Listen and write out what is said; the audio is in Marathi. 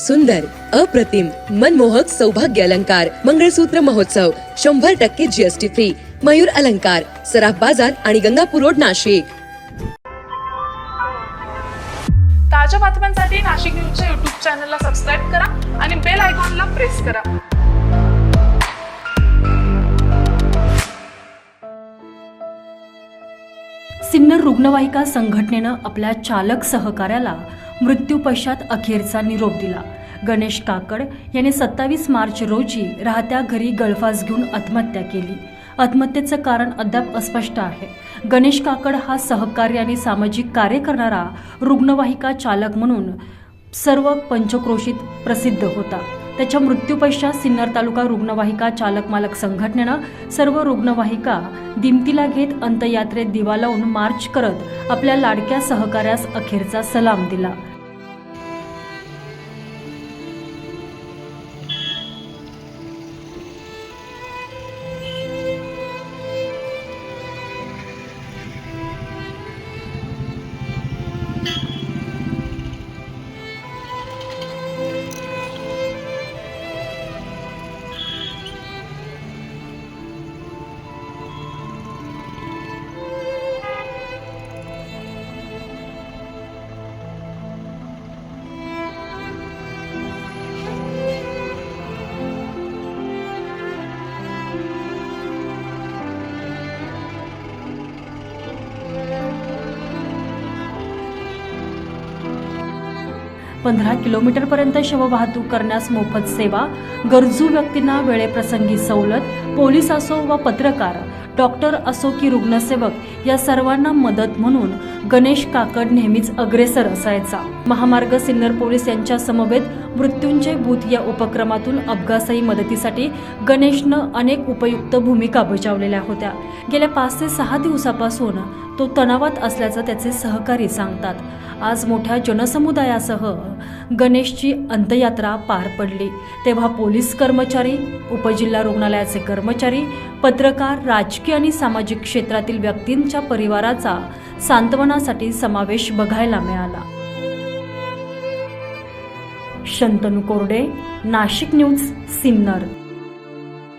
सुंदर अप्रतिम मनमोहक सौभाग्य अलंकार मंगळसूत्र महोत्सव शंभर टक्के जीएसटी फ्री मयूर अलंकार सराफ बाजार आणि गंगापूर रोड नाशिक. ताज्या बातम्यांसाठी नाशिक न्यूजच्या युट्यूब चॅनलला सबस्क्राईब करा आणि बेल आयकॉनला प्रेस करा. सिन्नर रुग्णवाहिका संघटनेनं आपल्या चालक सहकार्याला मृत्यूपश्चात अखेरचा निरोप दिला. गणेश काकड याने सत्तावीस मार्च रोजी राहत्या घरी गळफास घेऊन आत्महत्या केली. आत्महत्येचं कारण अद्याप अस्पष्ट आहे. गणेश काकड हा सहकार्य आणि सामाजिक कार्य करणारा रुग्णवाहिका चालक म्हणून सर्व पंचक्रोशीत प्रसिद्ध होता. त्याच्या मृत्यूपश्चात सिन्नर तालुका रुग्णवाहिका चालक मालक संघटनेनं सर्व रुग्णवाहिका दिमतीला घेत अंतयात्रेत दिवा लावून मार्च करत आपल्या लाडक्या सहकार्यास अखेरचा सलाम दिला. पंधरा किलोमीटरपर्यंत शववाहतूक करण्यास मोफत सेवा गरजू व्यक्तींना वेळेप्रसंगी सवलत पोलीस असो वा पत्रकार डॉक्टर असो की रुग्णसेवक या सर्वांना मदत म्हणून गणेश काकड नेहमीच अग्रेसर असायचा. महामार्ग सिन्नर पोलीस यांच्या समवेत मृत्यूंजय बूथ या उपक्रमातून अपघातसाई मदतीसाठी गणेशनं अनेक उपयुक्त भूमिका बजावलेल्या होत्या. गेल्या पाच ते सहा दिवसापासून तो तणावात असल्याचं त्याचे सहकारी सांगतात. आज मोठ्या जनसमुदायासह गणेशची अंत्ययात्रा पार पडली. तेव्हा पोलीस कर्मचारी उपजिल्हा रुग्णालयाचे कर्मचारी पत्रकार राजकीय आणि सामाजिक क्षेत्रातील व्यक्तींच्या परिवाराचा सांत्वनासाठी समावेश बघायला मिळाला. शंतनू कोरडे नाशिक न्यूज सिन्नर.